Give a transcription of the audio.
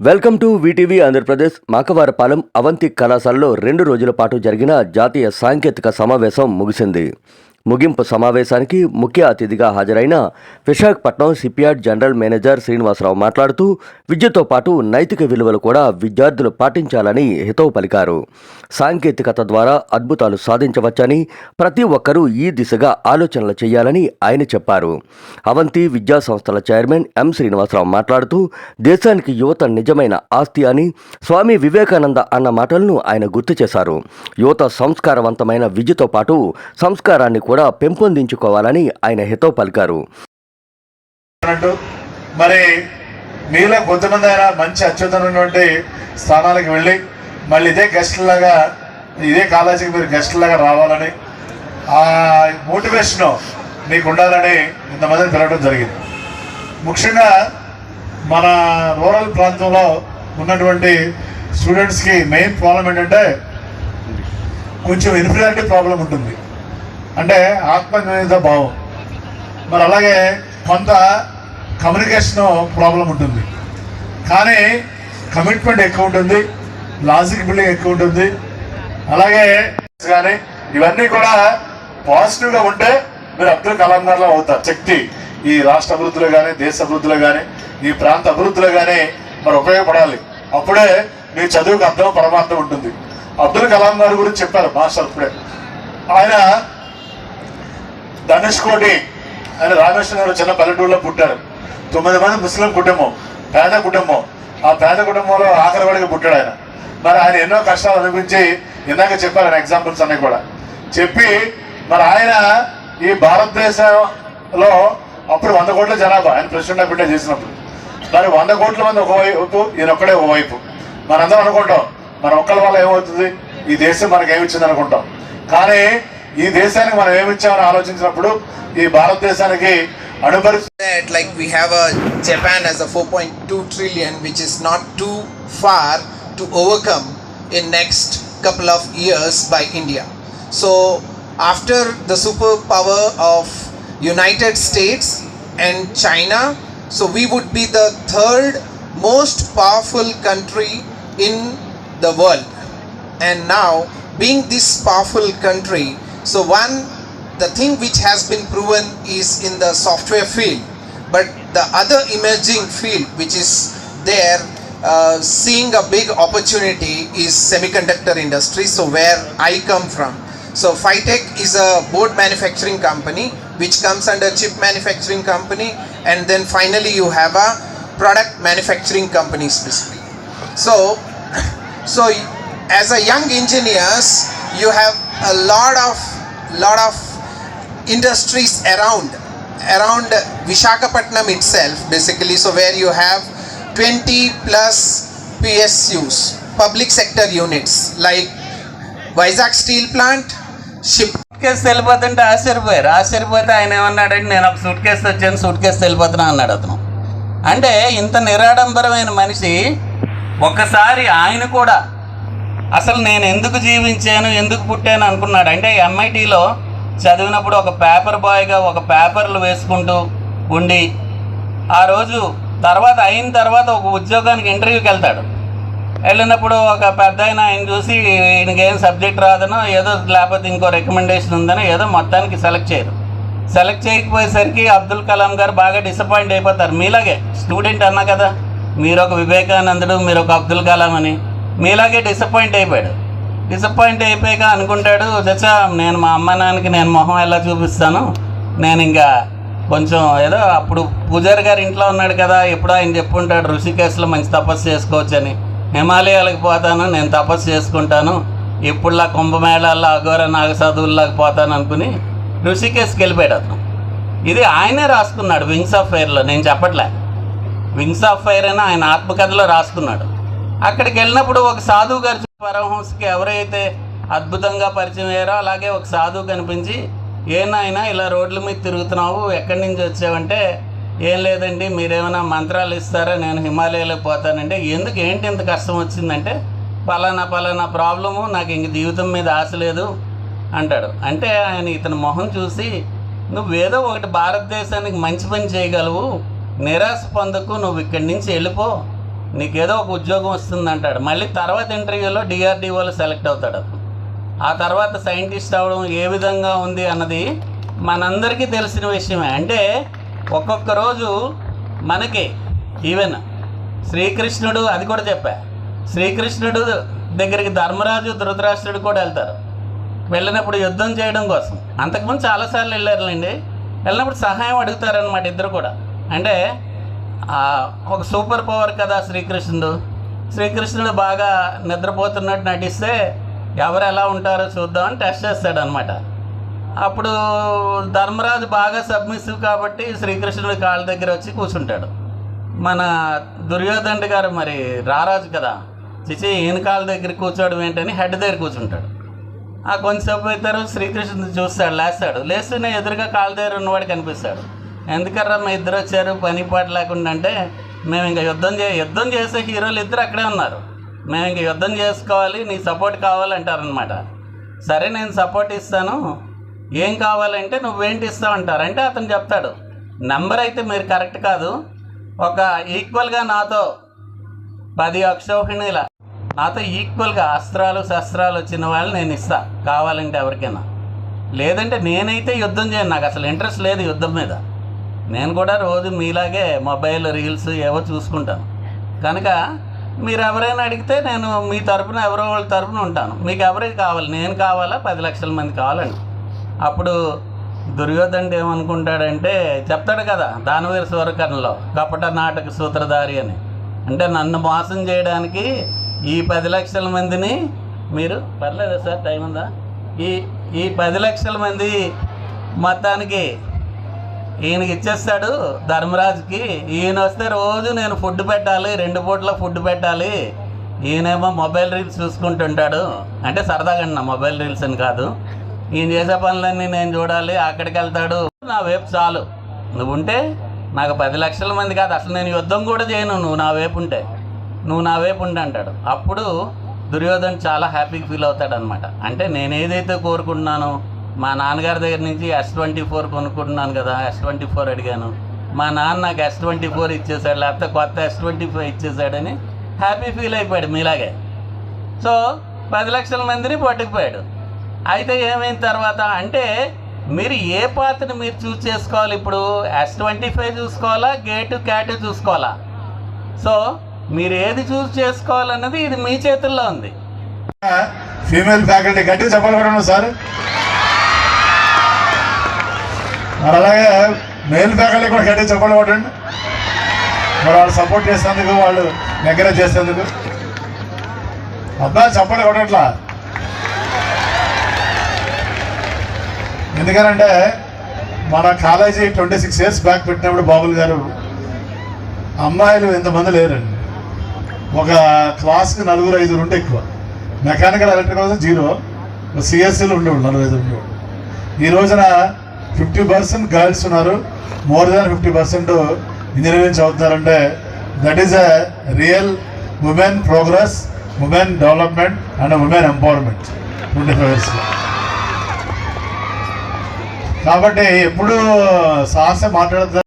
Welcome to VTV Andhra Pradesh Makavarapalem Avanti కళాశాలలో రెండు రోజుల పాటు జరిగిన జాతీయ సాంకేతిక సమావేశం ముగిసింది. ముగింపు సమావేశానికి ముఖ్య అతిథిగా హాజరైన Visakhapatnam shipyard general manager Srinivasa Rao మాట్లాడుతూ విద్యతో పాటు నైతిక విలువలు కూడా విద్యార్థులు పాటించాలని హితవు పలికారు. సాంకేతికత ద్వారా అద్భుతాలు సాధించవచ్చని ప్రతి ఒక్కరూ ఈ దిశగా ఆలోచనలు చేయాలని ఆయన చెప్పారు. అవంతి విద్యా సంస్థల చైర్మన్ ఎం శ్రీనివాసరావు మాట్లాడుతూ దేశానికి యువత నిజమైన ఆస్తి అని స్వామి వివేకానంద అన్న మాటలను ఆయన గుర్తు చేశారు. యువత సంస్కారవంతమైన విద్యతో పాటు సంస్కారాన్ని కూడా పెంపొందించుకోవాలని ఆయన హితో పలికారు. మరి మీలో కొంతమంది అయినా మంచి అత్యుత్తమైనటువంటి స్థానాలకు వెళ్ళి మళ్ళీ ఇదే గెస్ట్లాగా ఇదే కాలేజీకి మీరు గెస్ట్లాగా రావాలని ఆ మోటివేషన్ మీకు ఉండాలని ఇంతమందిని పిలవడం జరిగింది. ముఖ్యంగా మన రూరల్ ప్రాంతంలో ఉన్నటువంటి స్టూడెంట్స్కి మెయిన్ ప్రాబ్లం ఏంటంటే కొంచెం ఇన్ఫీరియారిటీ ప్రాబ్లం ఉంటుంది. అంటే ఆత్మనిర్భర భావం. మరి అలాగే కొంత కమ్యూనికేషన్ ప్రాబ్లం ఉంటుంది. కానీ కమిట్మెంట్ ఎక్కువ ఉంటుంది లాజిక్ బిల్డింగ్ ఎక్కువ ఉంటుంది. అలాగే కానీ ఇవన్నీ కూడా పాజిటివ్గా ఉంటే మీరు అబ్దుల్ కలాం గారిలో అవుతారు. శక్తి ఈ రాష్ట్ర అభివృద్ధిలో కానీ దేశ అభివృద్ధిలో కానీ ఈ ప్రాంత అభివృద్ధిలో కానీ మరి ఉపయోగపడాలి. అప్పుడే మీ చదువుకు అర్థం పరమార్థం ఉంటుంది. అబ్దుల్ కలాం గారి గురించి చెప్పారు మాస్టర్ అప్పుడే ఆయన ధనుష్కోటి ఆయన రామేశ్వర గారు చిన్న పల్లెటూరులో పుట్టారు. తొమ్మిది మంది ముస్లిం కుటుంబం పేద కుటుంబం. ఆ పేద కుటుంబంలో ఆఖరి వాడికి పుట్టాడు ఆయన. మరి ఆయన ఎన్నో కష్టాలు అనిపించి ఇందాక చెప్పారు ఆయన ఎగ్జాంపుల్స్ అన్నీ కూడా. చెప్పి మరి ఆయన ఈ భారతదేశంలో అప్పుడు వంద కోట్ల జనాభా ఆయన ప్రెసిడెంట్ ఆఫ్ ఇండియా చేసినప్పుడు. మరి వంద కోట్ల మంది ఒకవైపు ఈయన ఒక్కడే ఒకవైపు. మనందరం అనుకుంటాం మన ఒక్కళ్ళ వల్ల ఏమవుతుంది? ఈ దేశం మనకి ఏమిచ్చింది అనుకుంటాం కానీ ఈ దేశానికి మనం ఏమిచ్చామని ఆలోచించినప్పుడు ఈ భారతదేశానికి అణుపరిస్థితి that like we have a Japan as a 4.2 trillion which is not too far to overcome in next couple of years by India. So after the superpower of United States and China, so we would be the third most powerful country in the world. And now being this powerful country, so one the thing which has been proven is in the software field. But the other emerging field which is there uh, seeing a big opportunity is semiconductor industry so where i come from. So Phytech is a board manufacturing company which comes under chip manufacturing company and then finally you have a product manufacturing company specifically. So so as a young engineers you have a lot of lot of industries around around Vishakhapatnam itself basically so where you have 20 plus PSUs public sector units like Vizag steel plant ship suitcase వెళ్ళిపోతుంటే ఆశ్చర్యపోయారు ఆశ్చర్యపోతే ఆయన ఏమన్నాడంటే నేను ఒక suitcase వచ్చాను suitcase వెళ్ళిపోతున్నా అన్నాడు అతను అంటే ఇంత నిరాడంబరమైన మనిషి ఒక్కసారి ఆయన కూడా అసలు నేను ఎందుకు జీవించాను ఎందుకు పుట్టాను అనుకున్నాడు. అంటే ఎంఐటీలో చదివినప్పుడు ఒక పేపర్ బాయ్గా ఒక పేపర్లు వేసుకుంటూ ఉండి ఆ రోజు తర్వాత అయిన తర్వాత ఒక ఉద్యోగానికి ఇంటర్వ్యూకి వెళ్తాడు. వెళ్ళినప్పుడు ఒక పెద్ద ఆయన ఆయన చూసి ఈయనకి ఏం సబ్జెక్ట్ రాదనో ఏదో లేకపోతే ఇంకో రికమెండేషన్ ఉందనో ఏదో మొత్తానికి సెలెక్ట్ చేయరు. సెలెక్ట్ చేయకపోయేసరికి అబ్దుల్ కలాం గారు బాగా డిసప్పాయింట్ అయిపోతారు. మీలాగే స్టూడెంట్ అన్నా కదా మీరు ఒక వివేకానందుడు మీరు ఒక అబ్దుల్ కలాం అని. మీలాగే డిసప్పాయింట్ అయిపోయాడు. డిసప్పాయింట్ అయిపోయాక అనుకుంటాడు చచ్చా నేను మా అమ్మ నాన్నకి నేను మొహం ఎలా చూపిస్తాను? నేను ఇంకా కొంచెం ఏదో అప్పుడు పూజారి గారి ఇంట్లో ఉన్నాడు కదా ఎప్పుడో ఆయన చెప్పుంటాడు ఋషికేశ్లో మంచి తపస్సు చేసుకోవచ్చు అని హిమాలయాలకు పోతాను నేను తపస్సు చేసుకుంటాను. ఇప్పుడులా కుంభమేళాల్లో అఘోర నాగసాధువుల్లాగా పోతాను అనుకుని ఋషికేశ్కి వెళ్ళిపోయాడు అతను. ఇది ఆయనే రాసుకున్నాడు వింగ్స్ ఆఫ్ ఫైర్లో నేను చెప్పట్లే. వింగ్స్ ఆఫ్ ఫైర్ అని ఆయన ఆత్మకథలో రాసుకున్నాడు. అక్కడికి వెళ్ళినప్పుడు ఒక సాధువు గారు పరమహంసకి ఎవరైతే అద్భుతంగా పరిచయం అయ్యారో అలాగే ఒక సాధువు కనిపించి ఏనాయనా ఇలా రోడ్ల మీద తిరుగుతున్నావు ఎక్కడి నుంచి వచ్చావంటే ఏం లేదండి మీరేమైనా మంత్రాలు ఇస్తారా నేను హిమాలయాలకు పోతానంటే ఎందుకు ఏంటి ఇంత కష్టం వచ్చిందంటే పలానా పలానా ప్రాబ్లము నాకు ఇంక జీవితం మీద ఆశ లేదు అంటాడు. అంటే ఆయన ఇతని మొహం చూసి నువ్వేదో ఒకటి భారతదేశానికి మంచి పని చేయగలవు నిరాశ పొందకు నువ్వు ఇక్కడి నుంచి వెళ్ళిపో నీకేదో ఒక ఉద్యోగం వస్తుంది అంటాడు మళ్ళీ తర్వాత ఇంటర్వ్యూలో డిఆర్డిఓలో సెలెక్ట్ అవుతాడు ఆ తర్వాత సైంటిస్ట్ అవడం ఏ విధంగా ఉంది అన్నది మనందరికీ తెలిసిన విషయమే. అంటే ఒక్కొక్క రోజు మనకి ఈవెన్ శ్రీకృష్ణుడు అది కూడా చెప్పా శ్రీకృష్ణుడు దగ్గరికి ధర్మరాజు ధృతరాష్ట్రుడు కూడా వెళ్తారు. వెళ్ళినప్పుడు యుద్ధం చేయడం కోసం. అంతకుముందు చాలాసార్లు వెళ్ళారులేండి. వెళ్ళినప్పుడు సహాయం అడుగుతారనమాట ఇద్దరు కూడా. అంటే ఒక సూపర్ పవర్ కదా శ్రీకృష్ణుడు. శ్రీకృష్ణుడు బాగా నిద్రపోతున్నట్టు నటిస్తే ఎవరు ఎలా ఉంటారో చూద్దామని టెస్ట్ చేస్తాడనమాట అప్పుడు ధర్మరాజు బాగా సబ్మిసివ్ కాబట్టి శ్రీకృష్ణుడు కాళ్ళ దగ్గర వచ్చి కూర్చుంటాడు. మన దుర్యోధనుడు గారు మరి రారాజు కదా. చిచి ఈయన కాళ్ళ దగ్గర కూర్చోవడం ఏంటని హెడ్ దగ్గర కూర్చుంటాడు. ఆ కొంచెంసేపు అవుతారు శ్రీకృష్ణుడు చూస్తాడు లేస్తాడు. లేస్తూనే ఎదురుగా కాళ్ళ దగ్గర ఉన్నవాడు కనిపిస్తాడు. ఎందుకర్రా మా ఇద్దరు వచ్చారు? పని పాట లేకుండా అంటే మేము ఇంకా యుద్ధం చే యుద్ధం చేసే హీరోలు ఇద్దరు అక్కడే ఉన్నారు. మేము ఇంకా యుద్ధం చేసుకోవాలి నీ సపోర్ట్ కావాలంటారనమాట సరే నేను సపోర్ట్ ఇస్తాను. ఏం కావాలంటే నువ్వేంటి ఇస్తావు అంటారు. అంటే అతను చెప్తాడు నెంబర్ అయితే మీరు కరెక్ట్ కాదు. ఒక ఈక్వల్గా నాతో పది అక్షోహిణీల నాతో ఈక్వల్గా అస్త్రాలు శస్త్రాలు వచ్చిన వాళ్ళు నేను ఇస్తా కావాలంటే ఎవరికైనా. లేదంటే నేనైతే యుద్ధం చేయను. నాకు అసలు ఇంట్రెస్ట్ లేదు యుద్ధం మీద. నేను కూడా రోజు మీలాగే మొబైల్ రీల్స్ ఏవో చూసుకుంటాను. కనుక మీరు ఎవరైనా అడిగితే నేను మీ తరపున ఎవరో వాళ్ళ తరపున ఉంటాను. మీకు ఎవరికి కావాలి? నేను కావాలా? పది లక్షల మంది కావాలండి. అప్పుడు దుర్యోధనుడు ఏమనుకుంటాడంటే చెప్తాడు కదా దానవీర స్వరకరణలో కపట నాటక సూత్రధారి అని. అంటే నన్ను మోసం చేయడానికి ఈ పది లక్షల మందిని మీరు పర్లేదా సార్ టైం ఉందా? ఈ ఈ పది లక్షల మంది మొత్తానికి ఈయనకి ఇచ్చేస్తాడు ధర్మరాజుకి. ఈయన వస్తే రోజు నేను ఫుడ్ పెట్టాలి రెండు పూట్ల ఫుడ్ పెట్టాలి. ఈయనేమో మొబైల్ రీల్స్ చూసుకుంటుంటాడు. అంటే సరదాగా నా మొబైల్ రీల్స్ అని కాదు. ఈయన చేసే పనులన్నీ నేను చూడాలి అక్కడికి వెళ్తాడు. నా వైపు చాలు. నువ్వు ఉంటే నాకు పది లక్షల మంది కాదు అసలు నేను యుద్ధం కూడా చేయను నువ్వు నా వైపు ఉంటే. నువ్వు నా వైపు ఉండి అంటాడు. అప్పుడు దుర్యోధన్ చాలా హ్యాపీగా ఫీల్ అవుతాడనమాట అంటే నేను ఏదైతే కోరుకుంటున్నానో మా నాన్నగారి దగ్గర నుంచి ఎస్ ట్వంటీ ఫోర్ కొనుక్కుంటున్నాను కదా ఎస్ ట్వంటీ ఫోర్ అడిగాను. మా నాన్న నాకు ఎస్ ట్వంటీ ఫోర్ ఇచ్చేసాడు లేకపోతే కొత్త ఎస్ ట్వంటీ ఫోర్ ఇచ్చేసాడని హ్యాపీ ఫీల్ అయిపోయాడు మీలాగే. సో పది లక్షల మందిని పట్టుకుపోయాడు. అయితే ఏమైన తర్వాత అంటే మీరు ఏ పాత్రని మీరు చూస్ చేసుకోవాలి ఇప్పుడు? ఎస్ ట్వంటీ ఫైవ్ చూసుకోవాలా గేటు క్యాట్ చూసుకోవాలా? సో మీరు ఏది చూస్ చేసుకోవాలన్నది ఇది మీ చేతుల్లో ఉంది. ఫీమేల్ ఫ్యాకల్టీ గట్టిగా చెప్పాలి సార్? మరి అలాగే మేల్ ఫ్యాకల్టీ కూడా గట్టిగా చెప్పండి కొట్టండి మరి వాళ్ళు సపోర్ట్ చేసేందుకు వాళ్ళు దగ్గర చేసేందుకు అబ్బాయి చెప్పండి కొట్టట్లా ఎందుకనంటే మన college twenty six years back పెట్టినప్పుడు బాబుల్ గారు అమ్మాయిలు ఇంతమంది లేరండి. ఒక క్లాస్కి నలుగురు ఐదుగురు ఉంటే ఎక్కువ. మెకానికల్ ఎలక్ట్రికల్ జీరో సిఎస్సీలు ఉండేవాళ్ళు నలుగురు ఐదుగురు ఉండేవాళ్ళు. ఈ రోజున ఫిఫ్టీ పర్సెంట్ గర్ల్స్ ఉన్నారు. More than fifty percent engineering చదువుతున్నారంటే that is a real women progress women development and women empowerment twenty five ఇయర్స్లో కాబట్టి ఎప్పుడు సాహస మాట్లాడతారు